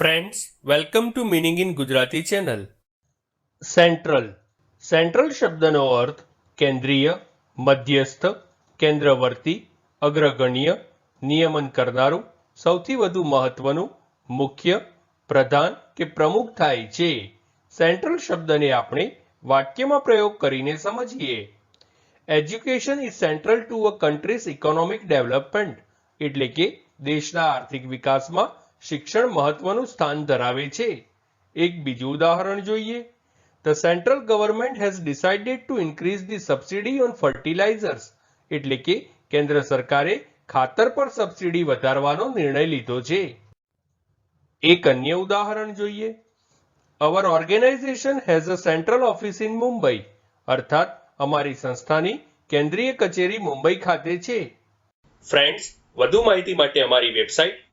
Friends welcome to meaning in Gujarati channel central central શબ્દનો અર્થ કેન્દ્રીય મધ્યસ્થ કેન્દ્રવર્તી અગ્રગણ્ય નિયમન કરનારું સૌથી વધુ મહત્વનું મુખ્ય પ્રધાન કે પ્રમુખ થાય છે સેન્ટ્રલ શબ્દને આપણે વાક્યમાં પ્રયોગ કરીને સમજીએ education is central to a country's economic development એટલે કે દેશના આર્થિક વિકાસમાં શિક્ષણ મહત્વનું સ્થાન ધરાવે છે. એક બીજું ઉદાહરણ જોઈએ. The central government has decided to increase the subsidy on fertilisers એટલે કે કેન્દ્ર સરકારે ખાતર પર સબસિડી વધારવાનો નિર્ણય લીધો છે. એક અન્ય ઉદાહરણ જોઈએ. Our organisation has a central office in Mumbai અર્થાત અમારી સંસ્થાની કેન્દ્રીય કચેરી મુંબઈ ખાતે છે. ફ્રેન્ડ્સ વધુ માહિતી માટે અમારી website